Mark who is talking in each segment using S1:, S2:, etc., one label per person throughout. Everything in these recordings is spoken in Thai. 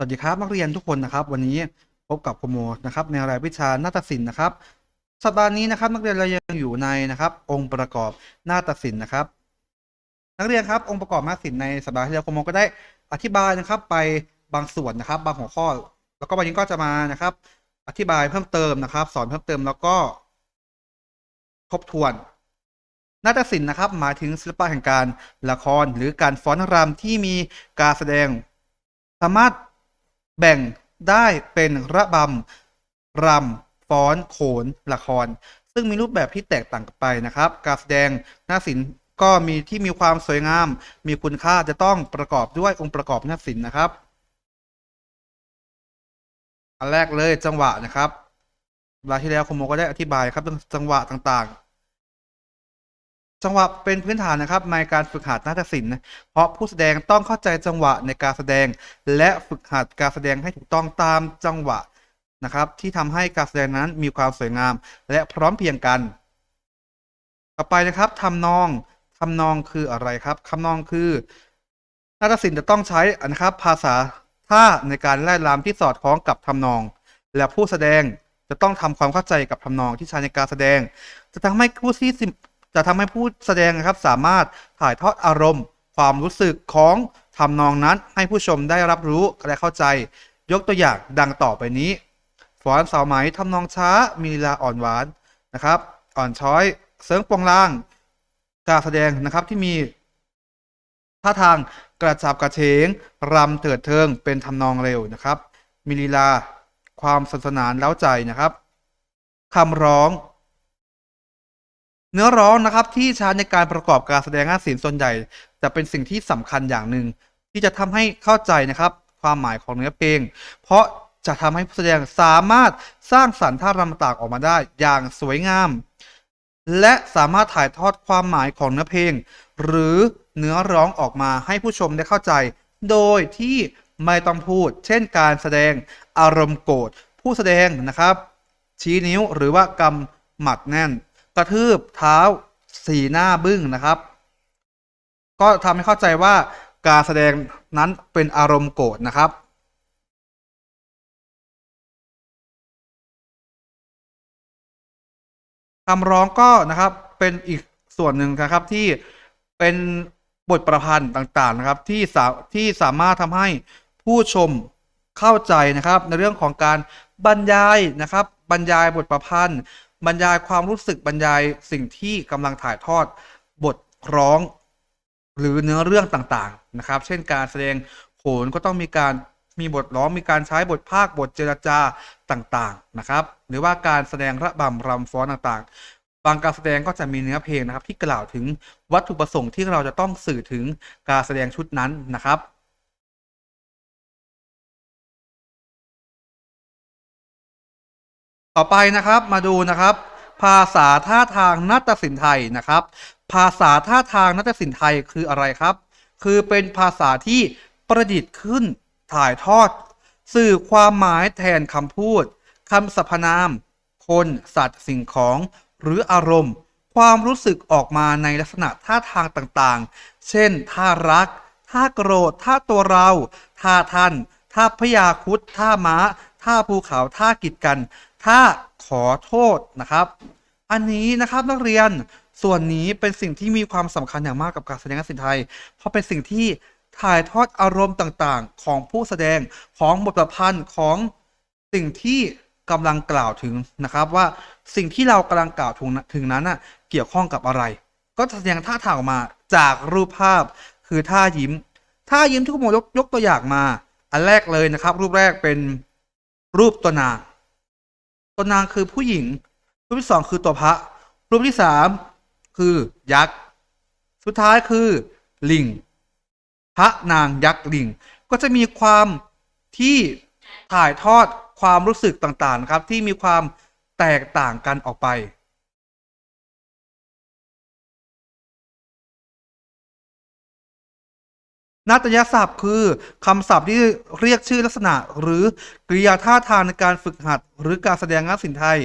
S1: สวัสดีครับนักเรียนทุกคนนะครับ วันนี้พบกับโคโมนะครับ ในรายวิชานาฏศิลป์นะครับ สัปดาห์นี้นะครับ นักเรียนเรายังอยู่ในนะครับ องค์ประกอบนาฏศิลป์นะครับ นักเรียนครับองค์ประกอบนาฏศิลป์ในสัปดาห์ที่แล้วโคโมก็ได้อธิบายนะครับไปบางส่วนนะครับ บางหัวข้อ แล้วก็วันนี้ก็จะมานะครับ อธิบายเพิ่มเติมนะครับ สอนเพิ่มเติมแล้วก็ทบทวนนาฏศิลป์นะครับ หมายถึงศิลปะแห่งการละคร หรือการฟ้อนรำที่มีการแสดงสามารถ แบ่งได้เป็นระบำ รำ ฟ้อน โขน ละคร ซึ่งมีรูปแบบที่แตกต่างกันไปนะครับ การแสดงหน้าศิลป์ก็มีที่มีความสวยงาม มีคุณค่าจะต้องประกอบด้วยองค์ประกอบหน้าศิลป์นะครับ อันแรกเลยจังหวะนะครับเวลาที่แล้วคุณโมก็ได้อธิบายครับเรื่องจังหวะต่างๆ จังหวะเป็นพื้นฐานนะครับในการฝึกหัดนาฏศิลป์นเพราะผู้แสดงต้องเข้าใจจังหวะในการแสดง และฝึกหัดการแสดงให้ถูกต้องตามจังหวะนะครับ ที่ทำให้การแสดงนั้นมีความสวยงาม และพร้อมเพียงกัน ต่อไปนะครับทำนองทำนองคืออะไรครับคำนองคือนาฏศิลป์จะต้องใช้นะครับ ภาษาท่าในการไล่ลำที่สอดคล้องกับทำนอง และผู้แสดงจะต้องทำความเข้าใจกับทำนองที่ใช้ในการแสดง จะทำให้ผู้ที่ จะทำให้ผู้แสดงนะครับสามารถถ่ายทอดอารมณ์ ความรู้สึกของทำนองนั้นให้ผู้ชมได้รับรู้และเข้าใจ ยกตัวอย่างดังต่อไปนี้ฟอนสาวไหมทำนองช้ามีลีลาอ่อนหวานนะครับ อ่อนช้อยเสริงปวงล่าง การแสดงนะครับที่มีท่าทางกระจับกระเฉงรำเถิดเทิงเป็นทำนองเร็วนะครับ มีลีลา ความสนสนานเล้าใจนะครับคำร้อง เนื้อร้องนะครับที่ใช้ในการประกอบการแสดงงานศิลป์ส่วนใหญ่ จะเป็นสิ่งที่สำคัญอย่างหนึ่ง ที่จะทำให้เข้าใจนะครับ ความหมายของเนื้อเพลง เพราะจะทำให้ผู้แสดงสามารถสร้างสรรค์ท่ารำต่างออกมาได้อย่างสวยงาม และสามารถถ่ายทอดความหมายของเนื้อเพลง หรือเนื้อร้องออกมาให้ผู้ชมได้เข้าใจ โดยที่ไม่ต้องพูด เช่นการแสดงอารมณ์โกรธผู้แสดงนะครับ ชี้นิ้วหรือว่ากำหมัดแน่น กระทืบเท้าสีหน้าบึ้งนะครับ ก็ทำให้เข้าใจว่าการแสดงนั้นเป็นอารมณ์โกรธนะครับคำร้องก็นะครับเป็นอีกส่วนหนึ่งนะครับที่เป็นบทประพันธ์ต่างๆนะครับที่สาที่สามารถทำให้ผู้ชมเข้าใจนะครับ ในเรื่องของการบรรยายนะครับ บรรยายบทประพันธ์ บรรยายความรู้สึกบรรยายสิ่งที่กำลังถ่ายทอดบทร้อง หรือเนื้อเรื่องต่างๆนะครับ เช่นการแสดงโขนก็ต้องมีการมีบทร้องมีการใช้บทภาคบทเจรจาต่างๆนะครับ หรือว่าการแสดงระบำรำฟ้อนต่างๆ บางการแสดงก็จะมีเนื้อเพลงนะครับ ที่กล่าวถึงวัตถุประสงค์ที่เราจะต้องสื่อถึงการแสดงชุดนั้นนะครับ ต่อไปนะครับมาดูนะครับ ภาษาท่าทางนาฏศิลป์ไทยนะครับ ภาษาท่าทางนาฏศิลป์ไทยคืออะไรครับ คือเป็นภาษาที่ประดิษฐ์ขึ้นถ่ายทอด สื่อความหมายแทนคำพูดคำสรรพนาม คน สัตว์สิ่งของ หรืออารมณ์ ความรู้สึกออกมาในลักษณะท่าทางต่างๆ เช่น ท่ารัก ท่าโกรธ ท่าตัวเรา ท่าท่าน ท่าพยาคุดท่าม้า ท่าภูเขา ท่ากิจกัน ท่าขอโทษนะครับ อันนี้นะครับนักเรียนส่วนนี้เป็นสิ่งที่มีความสำคัญอย่างมากกับการแสดงศิลป์ไทย เพราะเป็นสิ่งที่ถ่ายทอดอารมณ์ต่างๆ ของผู้แสดงของบทประพันธ์ของสิ่งที่กำลังกล่าวถึงนะครับ ว่าสิ่งที่เรากำลังกล่าวถึงถึงนั้นน่ะเกี่ยวข้องกับอะไร ก็แสดงท่าทางออกมาจากรูปภาพคือท่ายิ้ม ท่ายิ้มที่คุณหมอยกยกตัวอย่างมา อันแรกเลยนะครับ รูปแรกเป็นรูปตัวนาง ตัวนางคือผู้หญิง รูปที่สองคือตัวพระ รูปที่สามคือยักษ์ สุดท้ายคือลิง พระนางยักษ์ลิง ก็จะมีความที่ถ่ายทอดความรู้สึกต่างๆนะครับ ที่มีความแตกต่างกันออกไป นาฏยศัพท์คือคำศัพท์ที่เรียกชื่อลักษณะ หรือกริยาท่าทางในการฝึกหัด หรือการแสดงงานศิลป์ไทย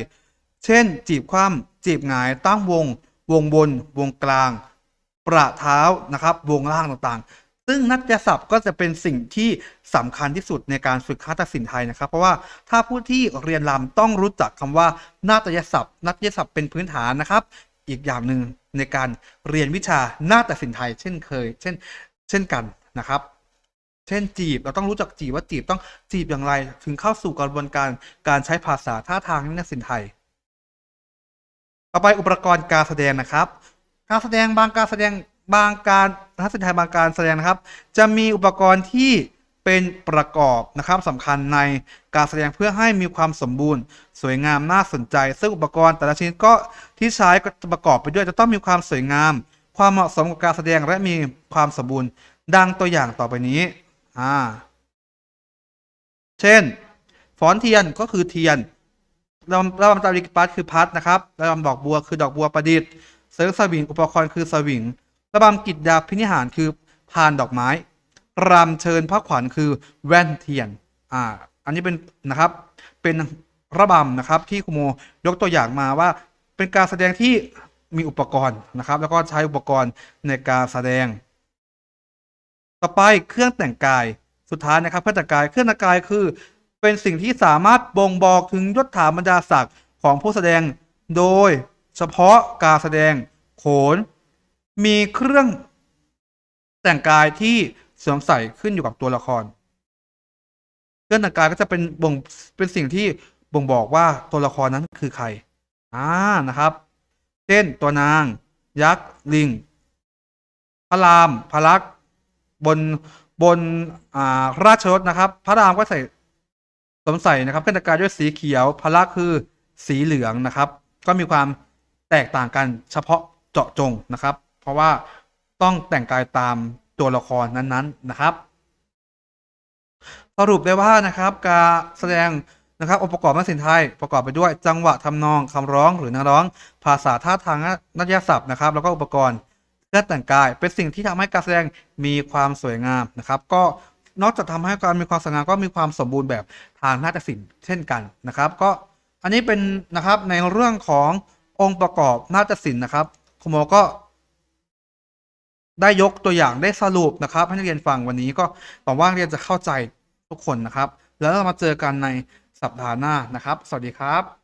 S1: เช่น จีบคว่ำจีบหงาย ตั้งวง วงบน วงกลาง ประเท้านะครับ วงล่างต่างๆ ซึ่งนัตยศัพท์ก็จะเป็นสิ่งที่สำคัญที่สุดในการฝึกนาฏศิลป์ไทยนะครับ เพราะว่าถ้าผู้ที่เรียนรำต้องรู้จักคำว่านาฏยศัพท์นาฏยศัพท์เป็นพื้นฐานนะครับ อีกอย่างหนึ่งในการเรียนวิชานาฏศิลป์ไทย เช่นเคย เช่น เช่นกัน นะครับ เช่นจีบเราต้องรู้จักจีบว่าจีบต้องจีบอย่างไร ถึงเข้าสู่กระบวนการการใช้ภาษาท่าทางในนาฏศิลป์ไทย ต่อไปอุปกรณ์การแสดงนะครับ การแสดงบางการแสดงบางการทัศนไทยบางการแสดงนะครับ จะมีอุปกรณ์ที่เป็นประกอบนะครับสำคัญในการแสดงเพื่อให้มีความสมบูรณ์ สวยงามน่าสนใจ ซึ่งอุปกรณ์แต่ละชนิดก็ที่ใช้ก็ประกอบไปด้วยจะต้องมีความสวยงาม ความเหมาะสมกับการแสดงและมีความสมบูรณ์ ดังตัวอย่างต่อไปนี้ อ่า เช่นฟอนเทียนก็คือเทียนระบำระบำตาลิกปัสคือพัดนะครับระบำดอกบัวคือดอกบัวประดิษฐ์ เสริงสวิงอุปกรณ์คือสวิงระบำกิจดาพินิหารคือพานดอกไม้รำเชิญพระขวัญคือแว่นเทียน อ่า อันนี้เป็นนะครับ เป็นระบำนะครับที่ครูโมยกตัวอย่างมาว่าเป็นการแสดงที่มีอุปกรณ์นะครับ แล้วก็ใช้อุปกรณ์ในการแสดง ต่อไปเครื่องแต่งกาย สุดท้ายนะครับเครื่องแต่งกายเครื่องแต่งกายคือ เป็นสิ่งที่สามารถบ่งบอกถึงยศถาบรรดาศักดิ์ของผู้แสดง โดยเฉพาะการแสดงโขน มีเครื่องแต่งกายที่สวมใส่ขึ้นอยู่กับตัวละคร เครื่องแต่งกายก็จะเป็นบ่งเป็นสิ่งที่บ่งบอกว่าตัวละครนั้นคือใครอ่านะครับเช่นตัวนาง ยักษ์ ลิงพระรามพระลักษ บนบนอ่าราชรถนะครับ พระรามก็ใส่สวมใส่นะครับเครื่องแต่งกายด้วยสีเขียวพละคือสีเหลืองนะครับ ก็มีความแตกต่างกันเฉพาะเจาะจงนะครับ เพราะว่าต้องแต่งกายตามตัวละครนั้นๆนะครับ สรุปได้ว่านะครับการแสดงนะครับองค์ประกอบนักศิลป์ไทยประกอบไปด้วยจังหวะทำนองคำร้องหรือนักร้อง ภาษาท่าทางนัตยศัพท์นะครับ แล้วก็อุปกรณ์ เครื่องแต่งกาย เป็นสิ่งที่ทำให้การแสดงมีความสวยงามนะครับ ก็นอกจากทำให้การมีความสวยงามก็มีความสมบูรณ์แบบทางนาฏศิลป์เช่นกันนะครับ ก็อันนี้เป็นนะครับในเรื่องขององค์ประกอบนาฏศิลป์นะครับคุณโมก็ ได้ยกตัวอย่างได้สรุปนะครับ ให้นักเรียนฟังวันนี้ก็หวังว่านักเรียนจะเข้าใจทุกคนนะครับ แล้วเรามาเจอกันในสัปดาห์หน้านะครับ สวัสดีครับ